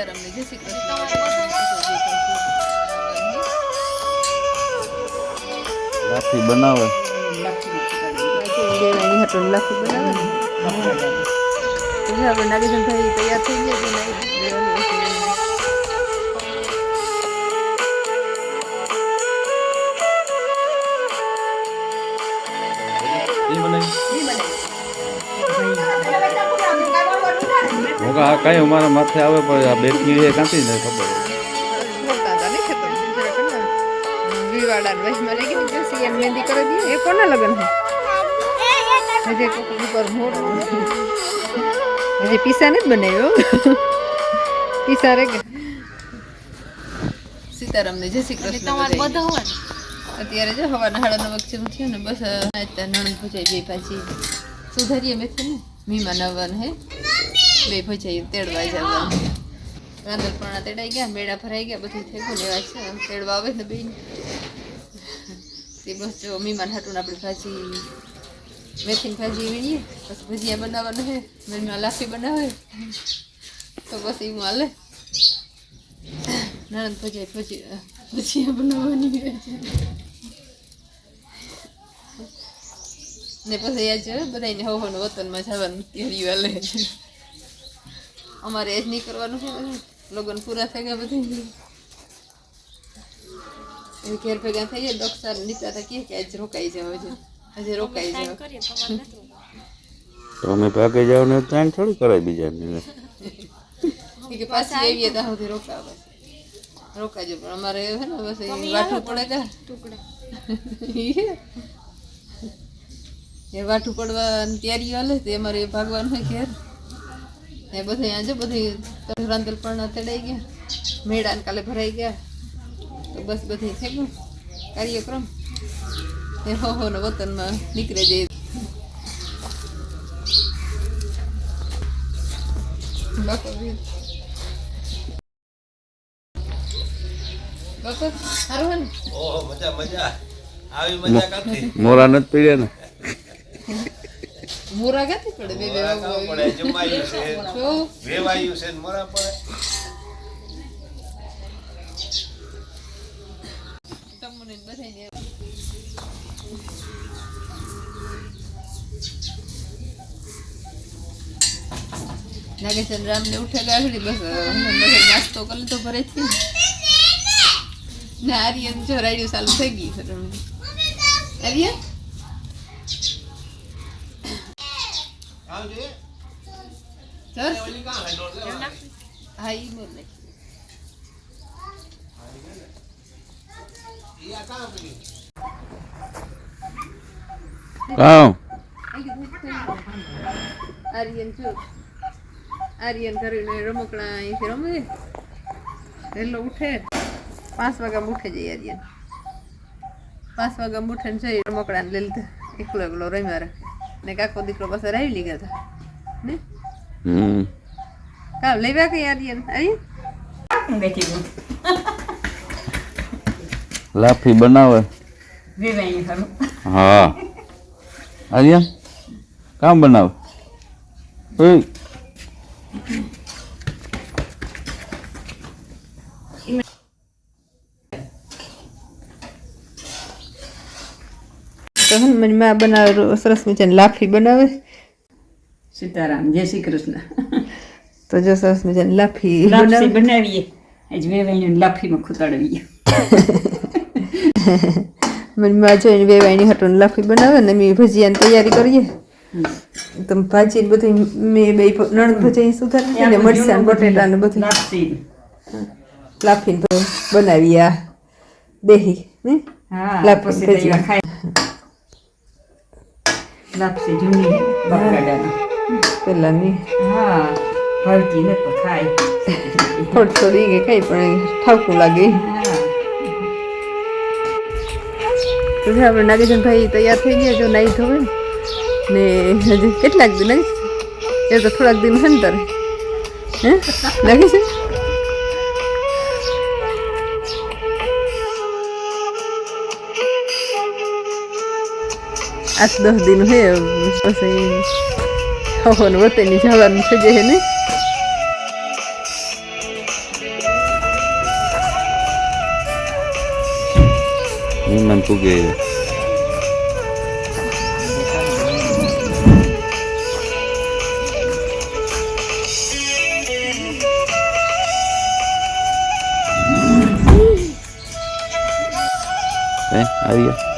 સીતારામને જય શ્રી કૃષ્ણ. લાઠી બનાવે. લાખી તૈયાર થઈ ગયા છે હશે. આ કાંઈ અમારા માથે આવે પણ આ બેટની એ કાંતી ને ખબર કોના લગન હજી પીસા નથી બનાવ્યો પીસા રે કે સીતારામને જય શ્રી કૃષ્ણ તમારે બધા હોય? અત્યારે જો હવાના હાડા વખતે થયું ને બસ નણંદ ભજાઈ બે પાછી. સુધારીએ મેં ને મીમા નવન હે. બે ભજાઈ તેડવા જવાનું. પણ તેડાઈ ગયા, મેળા ભરાઈ ગયા, બધું થઈ ગયું લેવા છે. તેડવા આવે ને બેન. તે બસ જો મીમાન હાટું આપણી ભાજી, મેથીની ભાજી વીણીએ, પછી ભજીયા બનાવવાનું હે મેનમાં લાફી બનાવે. તો બસ એવું હાલે. નણંદ ભજાઈ ભજી ભજીયા બનાવવાની ને પછી છે બધાને હોવાનું વતનમાં જવાનું તૈયારી છે અમારે એ જ નહીં કરવાનું છે. લગ્ન પૂરા થઈ ગયા બધું એ ઘેર ભેગા થઈ ગયા ડોક્ટર નીચા તો કહે કે આજે રોકાઈ જાવ હજુ. આજે રોકાઈ જાવ અમે ભાગે જાવ ને ત્યાં થોડી કરાય બીજાને. કે પાછી આવીએ તો સુધી રોકાવા રોકાજો પણ અમારે હે ને બસ વાઠું પડે કે? ટુકડા. એ વાઠું પડવાની તૈયારી હાલે તે અમારે ભાગવાનું હોય ઘેર. એ બધે આજે બધી રાંધલ પણ તેડાઈ ગયા. મેળા ને કાલે ભરાઈ ગયા. તો બસ બધી થઈ ગયું. કાર્યક્રમ. એ હો હો ને વતનમાં નીકળે જઈએ બાપા બાપા સારું હે ને? ઓહો મજા મજા. આવી મજા કાથી મોરા નથી પીડ્યા ને? મોરા ક્યાંથી પડે બે બે પડે જમાયું છે. વેવાયું છે મોરા પડે. તમને બધાને નાગેશન રામ ને ઉઠે ગાગડી બસ નાસ્તો કરી લીધો ભરે થી ને આર્યન જો રાડ્યું ચાલુ થઈ ગયું છે આર્યન? સર હે ઈ બોલ? કામ આર્યન જો આર્યન કરીને રમકડા અહીંથી રમે વહેલો ઉઠે પાંચ વાગ્યા ઉઠે જઈ આર્યન પાંચ વાગ્યા ઉઠે ને જઈ રમકડાને લઈ લીધા એકલો એકલો રમ્યા રાખે ને કાકો દીકરો પાસે રાવી લીધા હતા ને? હમ. કામ લેવા કઈ આર્યન આર્યન લાફી બનાવે. હા. આર્યન કામ બનાવે? ઓય. તો હનુમાનમાં બનાવે સરસ મજાની લાફી બનાવે. સીતારામ જય શ્રી કૃષ્ણ તો જો સરસ મજાની લાફી લાપસી બનાવે બનાવીએ આજ વેવાઈને લાફીમાં ખૂતાડવીએ મનમાં જોઈને વેવાઈની હટોને લાફી બનાવે ને મેં ભજીયાની તૈયારી કરીએ તમે ભાજી ને બધું મેં બે નણંદ ભજીયા સુધારી ને મરચાં ને બટેટા ને બધું લાપસી લાફીને તો બનાવી આ બેહી ને હા લાપસી પછી તો ભજીયા. એવા ખાય લાપસી જૂની બકરાડાની પેલા ની હા હળકી ને તો ખાય. થોડી થોડી કે કઈ પણ ઠાકું લાગે. તો આપણે નાગેશનભાઈ તૈયાર થઈ ગયા જો નાઈ ધોવે. ને હજી કેટલાક દિન એ તો થોડાક દિન છે ને તારે. હે? લાગે છે આઠ દસ દિન હોય પછી ખાવાનું વતન જવાનું છે જે ને Niemand gucke hier. Eh, adiós.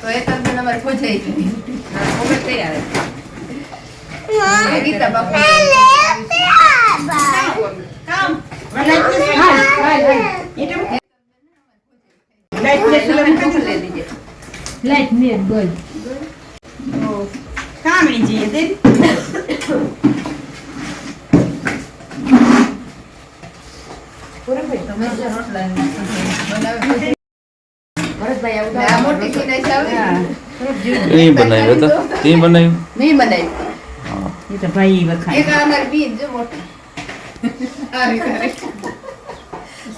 તો એ તમને અમારે પૂછાઈ ગઈ ગીતા બાપુ આ મોટી ખીરાઈ છે આવી. એ બનાવ્યો તો તે બનાવ્યું મેં બનાવી એ તો ભાઈ વખાણ એક આ અમારી બીન છે મોટી.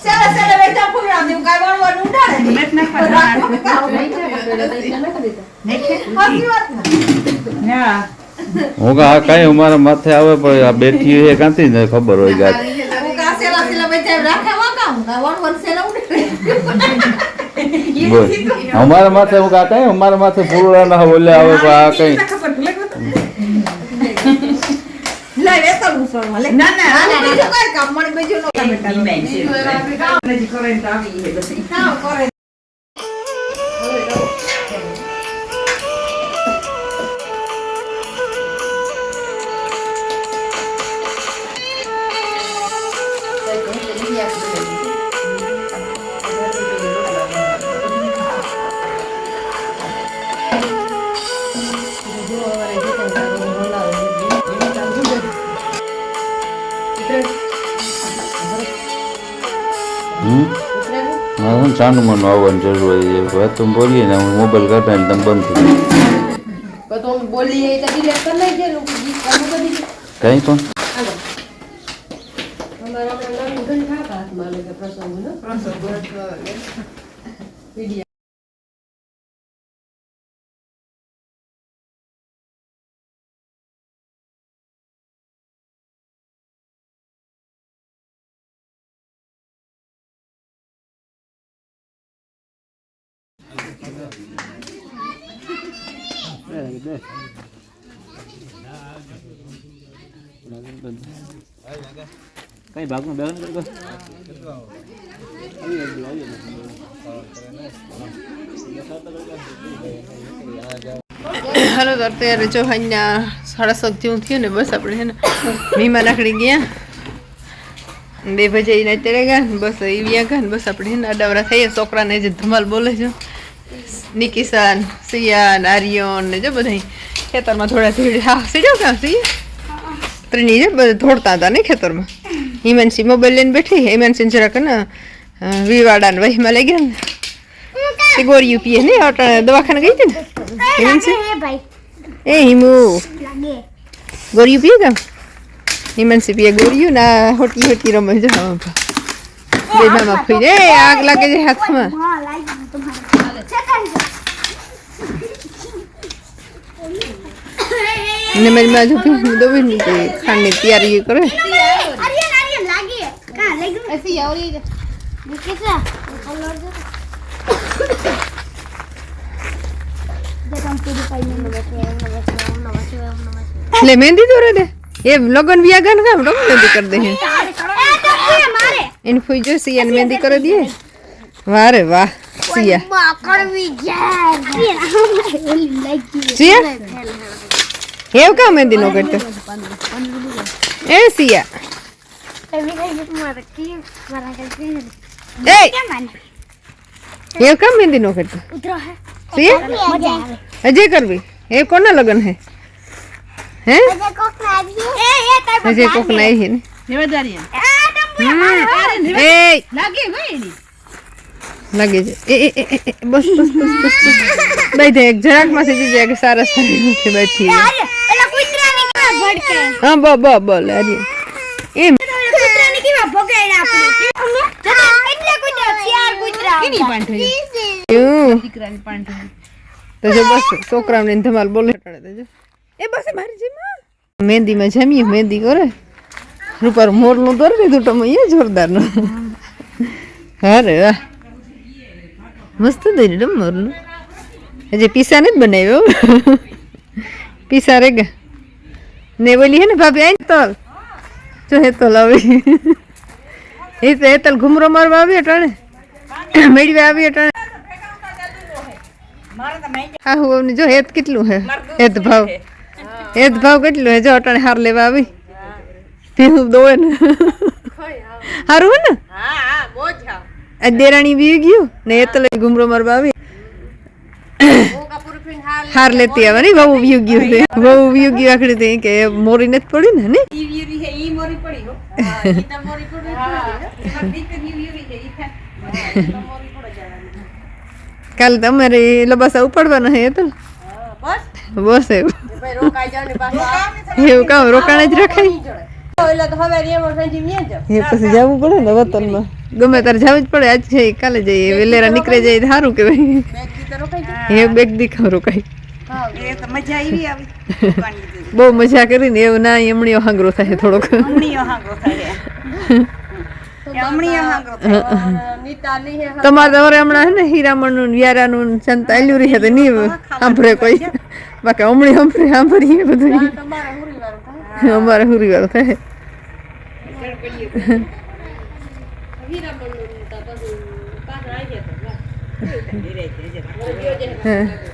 ચાલો, ચાલો, બેટા, ફૂલડા દેવું, કાંઈ વળવાનું ઉડાડે નહીં. મત ના ખાતા. સાચી વાત ને? ના હું કહું, આ કાંઈ અમારા માથે આવે પણ આ બેઠી છે ક્યાંથી ને ખબર હોય ગાત હું કાં સેલા સેલા બેઠા એમ રાખે વાંકા, હું કાં વણ વણ સેલા ઉડાડે. બોલ અમારા માથે હું કહું, આ કાંઈ અમારા માથે ફૂલડા ના ઓલે આવે પણ આ કઈ ના ના આને બીજું કાંઈ કામ મળે, બીજું ન કામ. કરે તો આવી છે બધી કામ કરે. મારે છે ને ચાનું મનું આવવાની જરૂર હોય છે હવે તમે બોલીએ ને હું મોબાઈલ કાઢે ને તમે બંધ થઈ કઈ પણ તો કઈ ભાગમાં બેન કરતો હાલો, તો અત્યારે જો અહીંયા સાડા સાત જેવું થયું ને બસ આપણે છે ને મીમાં નાખડી ગયા. બે ભજાઈને અત્યારે ગયા બસ એ ગયા ને બસ આપણે છે ને અડાવરા થઈએ, છોકરાને જે ધમાલ બોલે છે. નિકિશાન સિયાન આર્યન ને જો બધા ખેતરમાં થોડા ધીરે હા સીડ્યો ક્યાં સી ત્રણેય જે. બધા ધોડતા હતા ને ખેતરમાં. હિમાંશી મોબાઈલ લઈને બેઠી હિમાંશી જરાક ને વિવાડાને વહીમાં લઈ ગયા ને. તે ગોળીઓ પીએ ને દવાખાને ગઈ હતી ને? છે એ હિમુ. ગોળીઓ પીએ કામ હિમાંશી પીએ ગોળીઓ ના હોટી હોટી રમે જો હા બે મામા ફઈ એ આગ લાગે છે હાથમાં. ને મારી માં જો ભીનું દોવી ની તે ખાંડની તૈયારી કરે એટલે મહેંદી દોરે દે એ લગન વ્યાગન કામ રમ મહેંદી કરી દે હે એને ફૂઈ જો સિયાને મહેંદી કરી દે વારે વાહ સિયા સિયા એવ કા મહેંદી નો કરતો એ સિયા એ એવ કા મહેંદી નો કરતો સિયા હજે કરવી એ કોના લગન હે હે હજે કોક ના હે ને એ લાગે છે એ એ એ, એ એ, બસ બસ બસ બસ બસ દઈ દે એક જરાકમાંથી દીજે કે સારા સારી નથી બેઠી હા બ બ બ લારી એમ. એવું? તો જો બસ છોકરાને ધમાલ બોલે ટાળે દેજો. એ બસ મારી જેમાં. મહેંદીમાં જમીએ મહેંદી કરે. રૂપાર મોરનું દોરી દીધું તમે એ જોરદારનું. અરે વાહ. મસ્ત દઈ મોરનું હજી પીસા નથી બનાવ્યો પીસા રે ગયા ને બોલી હે ને ભાભી આઈ તલ. જો હે તલ આવી. એ તો હેતલ ઘુમરો મારવા આવી અટાણે મેળવે આવી અટાણે હા, હું જો હેત કેટલું હે? હેત ભાવ. હેત ભાવ કેટલું હે? જો અટાણે હાર લેવા આવી. ભીહું દોવે ને. હારું હે ને? દેરાણી બી ગયું ને હેતલ ઘુમરો મારવા આવી. હાર લેતી આવે નહીં બહુ વ્યુ ગયું છે. બહુ વ્યુ ગયું આખડી તે કે મોરી નથી પડી ને ને? કાલે તમારે લબાસા ઉપાડવાના હે તો. બસ એવું. એવું કામ રોકાણ જ રખાય. પછી જવું પડે ને વતનમાં. ગમે તારે જવું જ પડે આજ છે કાલે જઈએ વેલેરા નીકળે જાય સારું કેવાય એ બેગ દીખાવ રોકાય. બહુ મજા કરીને એવું ના એમણીઓ હાંગરો થાય થોડોક. તમારે તમારે હમણાં હે ને હીરામણનું વ્યારાનું ને સંતા તો નહીં સાંભળે કોઈ. બાકી હમણી હમણી સાંભળીએ બધું. અમારે હુરી વાળું થાય હા.